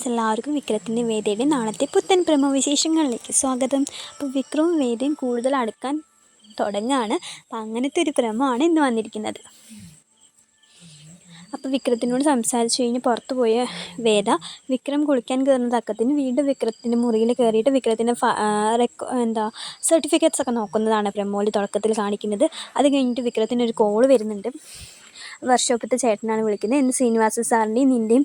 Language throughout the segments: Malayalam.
ഫ്രണ്ട്സ് എല്ലാവർക്കും വിക്രത്തിന്റെ വേദയുടെ നാളത്തെ പുത്തൻ പ്രമവിശേഷങ്ങളിലേക്ക് സ്വാഗതം. അപ്പോൾ വിക്രവും വേദയും കൂടുതൽ അടുക്കാൻ തുടങ്ങാണ്. അപ്പം അങ്ങനത്തെ ഒരു പ്രമമാണ് ഇന്ന് വന്നിരിക്കുന്നത്. അപ്പോൾ വിക്രത്തിനോട് സംസാരിച്ചു കഴിഞ്ഞ് പുറത്തു പോയ വേദ വിക്രം കുളിക്കാൻ കയറുന്ന തക്കത്തിന് വീണ്ടും വിക്രത്തിന്റെ മുറിയിൽ കയറിയിട്ട് വിക്രത്തിന്റെ റെക്കോ എന്താ സർട്ടിഫിക്കറ്റ്സ് ഒക്കെ നോക്കുന്നതാണ് പ്രമോൽ തുടക്കത്തിൽ കാണിക്കുന്നത്. അത് കഴിഞ്ഞിട്ട് വിക്രത്തിന് ഒരു കോൾ വരുന്നുണ്ട്. വർക്ക്ഷോപ്പത്തെ ചേട്ടനാണ് വിളിക്കുന്നത്. ഇന്ന് ശ്രീനിവാസ സാറിന്റെയും നിന്റെയും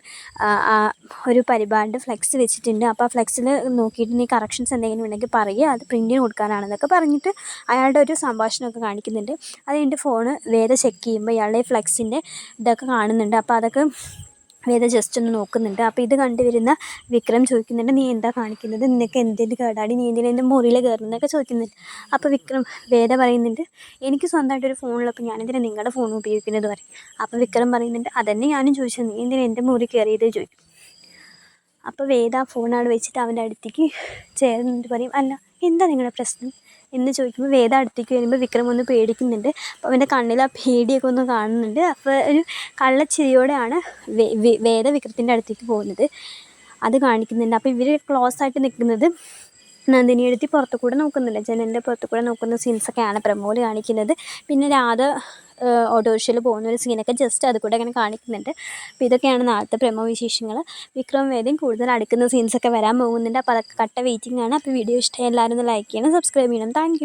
ഒരു പരിപാടിന്റെ ഫ്ലെക്സ് വെച്ചിട്ടുണ്ട്. അപ്പോൾ ആ ഫ്ലെക്സിൽ നോക്കിയിട്ട് നീ കറക്ഷൻസ് എന്തെങ്കിലും ഉണ്ടെങ്കിൽ പറയുക. അത് പ്രിന്റിന് കൊടുക്കാനാണെന്നൊക്കെ പറഞ്ഞിട്ട് അയാളുടെ ഒരു സംഭാഷണമൊക്കെ കാണിക്കുന്നുണ്ട്. അത് കഴിഞ്ഞിട്ട് ഫോണ് വേറെ ചെക്ക് ചെയ്യുമ്പോൾ ഇയാളുടെ ഫ്ലെക്സിന്റെ ഇതൊക്കെ കാണുന്നുണ്ട്. അപ്പോൾ അതൊക്കെ വേദ ജസ്റ്റ് ഒന്ന് നോക്കുന്നുണ്ട്. അപ്പോൾ ഇത് കണ്ടുവരുന്ന വിക്രം ചോദിക്കുന്നുണ്ട് നീ എന്താ കാണിക്കുന്നത്? നിനക്ക് എന്തിന്റെ കേടാടി? നീ എന്തിനാ എന്റെ മുറിയിൽ കയറുന്നതൊക്കെ ചോദിക്കുന്നുണ്ട്. അപ്പോൾ വിക്രം വേദ പറയുന്നുണ്ട് എനിക്ക് സ്വന്തമായിട്ട് ഒരു ഫോണുള്ളപ്പോൾ ഞാനെന്തിനാ നിങ്ങളുടെ ഫോൺ ഉപയോഗിക്കുന്നത്? പറയും. അപ്പോൾ വിക്രം പറയുന്നുണ്ട് അതന്നെ ഞാനും ചോദിച്ചത്. നീ എന്തിനാ എന്റെ മുറി കയറിയത് ചോദിക്കും. അപ്പോൾ വേദ ആ ഫോൺ അവിടെ വെച്ചിട്ട് അവന്റെ അടുത്തേക്ക് ചേർന്നിട്ട് പറയും? അല്ല എന്താ നിങ്ങളുടെ പ്രശ്നം? എന്ന് ചോദിക്കുമ്പോൾ വേദ അടുത്തേക്ക് വരുമ്പോൾ വിക്രം ഒന്ന് പേടിക്കുന്നുണ്ട്. അപ്പോൾ അവന്റെ കണ്ണിൽ ആ പേടിയൊക്കെ ഒന്ന് കാണുന്നുണ്ട്. അപ്പോൾ ഒരു കള്ളച്ചിരിയോടെയാണ് വേദ വിക്രത്തിന്റെ അടുത്തേക്ക് പോകുന്നത്. അത് കാണിക്കുന്നുണ്ട്. അപ്പോൾ ഇവർ ക്ലോസ് ആയിട്ട് നിൽക്കുന്നത് നന്ദിനി എടുത്തി പുറത്തു കൂടെ നോക്കുന്നുണ്ട്. ജനലിന്റെ പുറത്തു കൂടെ നോക്കുന്ന സീൻസൊക്കെയാണ് പ്രമോൽ കാണിക്കുന്നത്. പിന്നെ രാധ ഓട്ടോറിക്ഷയിൽ പോകുന്ന ഒരു സീനൊക്കെ ജസ്റ്റ് അത് കൂടെ അങ്ങനെ കാണിക്കുന്നുണ്ട്. അപ്പോൾ ഇതൊക്കെയാണ് നാളത്തെ പ്രമോ വിശേഷങ്ങൾ വിക്രം വേദയും കൂടുതൽ അടുക്കുന്ന സീൻസൊക്കെ വരാൻ പോകുന്നുണ്ട്. അപ്പോൾ അതൊക്കെ കട്ട വെയിറ്റിംഗ് ആണ്. അപ്പോൾ വീഡിയോ ഇഷ്ടമായി എല്ലാവരും ഒന്ന് ലൈക്ക് ചെയ്യണം സബ്സ്ക്രൈബ് ചെയ്യണം. താങ്ക്